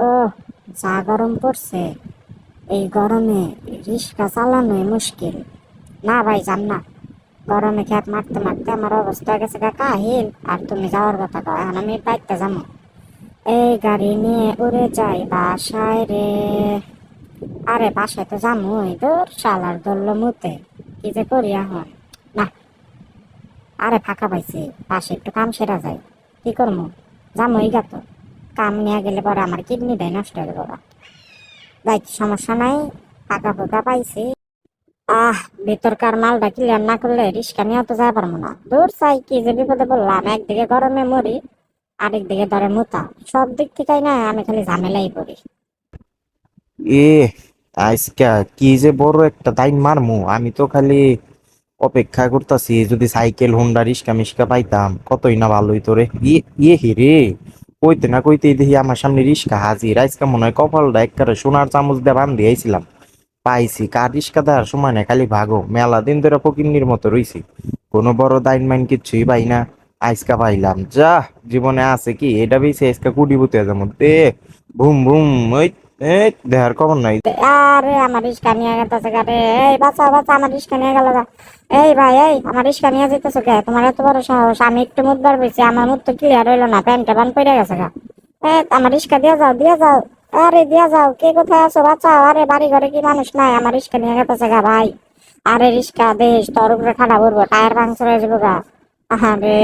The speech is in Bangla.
ও, যা গরম পড়ছে। এই গরমে রিক্সা চালানোই মুশকিল। না ভাই, যান না। গরমে খ্যাত মারতে মারতে আমার অবস্থা গেছে কাকা, হিল। আর তুমি যাওয়ার কথা কও, এখন আমি বাইকতে যাব। এই গাড়ি নিয়ে উড়ে যাই বাসায় রে। আরে, বাসায় তো যামুই, দূর শালার ধরলো মুতে কি যে করি এখন? না। আরে, ফাঁকা পাইছি পাশে একটু কাম সেরা যায়। কি করব যামই গা তো। কাম নিয়ে গেলে পরে আমার কিডনিটাই নষ্ট হয়ে যাবে যাই সমস্যা নাই ফাঁকা ফাঁকা পাইছি। আহ, ভিতরকার মালটা ক্লিয়ার না করলে রিক্সা নিয়ে তো যাই পারব না দূর চাই, কি যে বিপদে বললাম একদিকে গরমে মরি আরেক দিকে ধরে মুতা। সব দিক থেকেই না, আমি খালি ঝামেলাই পড়ি। এ, আজকা কি যে বড় একটা দাইন মারমু, আমি তো খালি অপেক্ষা করতেছি, যদি সাইকেল, হোন্ডা রিক্সা মিস্কা পাইতাম, কতই না ভালো হইতো রে ইয়ে ইয়ে হি কইতে না কইতেই দেখি আমার সামনে রিস্কা হাজির। আজকে মনে হয় কপালটা একবারে সোনার চামচ দিয়ে বান দিয়েছিলাম পাইছি, কার রিস্কা দেওয়ার সময় না খালি ভাগো। মেলা দিন ধরে ফকিন্নির মতো রইছি। কোনো বড় দাইন মাইন কিচ্ছুই পাই না, আজকা পাইলাম। যা জীবনে আছে কি? এটা বেশি আজকা কুটি বুতে যেমন দে, ভুম ভুম, ওই এই, দেহার খবর নাই। আরে, আমার রিক্সা নিয়ে গেছে গাড়ি এই বাচ্চা বাচ্চা আমার রিক্সা নিয়ে গেল। এই ভাই, এই, আমার রিক্সা নিয়ে যেতেছো কে? তোমার এত বড় সাহস, আমি একটু মুখ বার পেয়েছি আমার মুখ তো ক্লিয়ার হইল না প্যান্টে বান পড়ে গেছে গা। এ আমার রিক্সা দিয়ে যাও দিয়ে যাও। আরে, দিয়ে যাও, কে কোথায় আছো? বাচ্চা আরে বাড়ি ঘরে কি মানুষ নাই? আমার রিক্সা নিয়ে গেছে গা, ভাই। আরে রিক্সা দেশ, তোর উপরে খাড়া পড়ব টায়ার পাংচার হয়ে যাব গা। আরে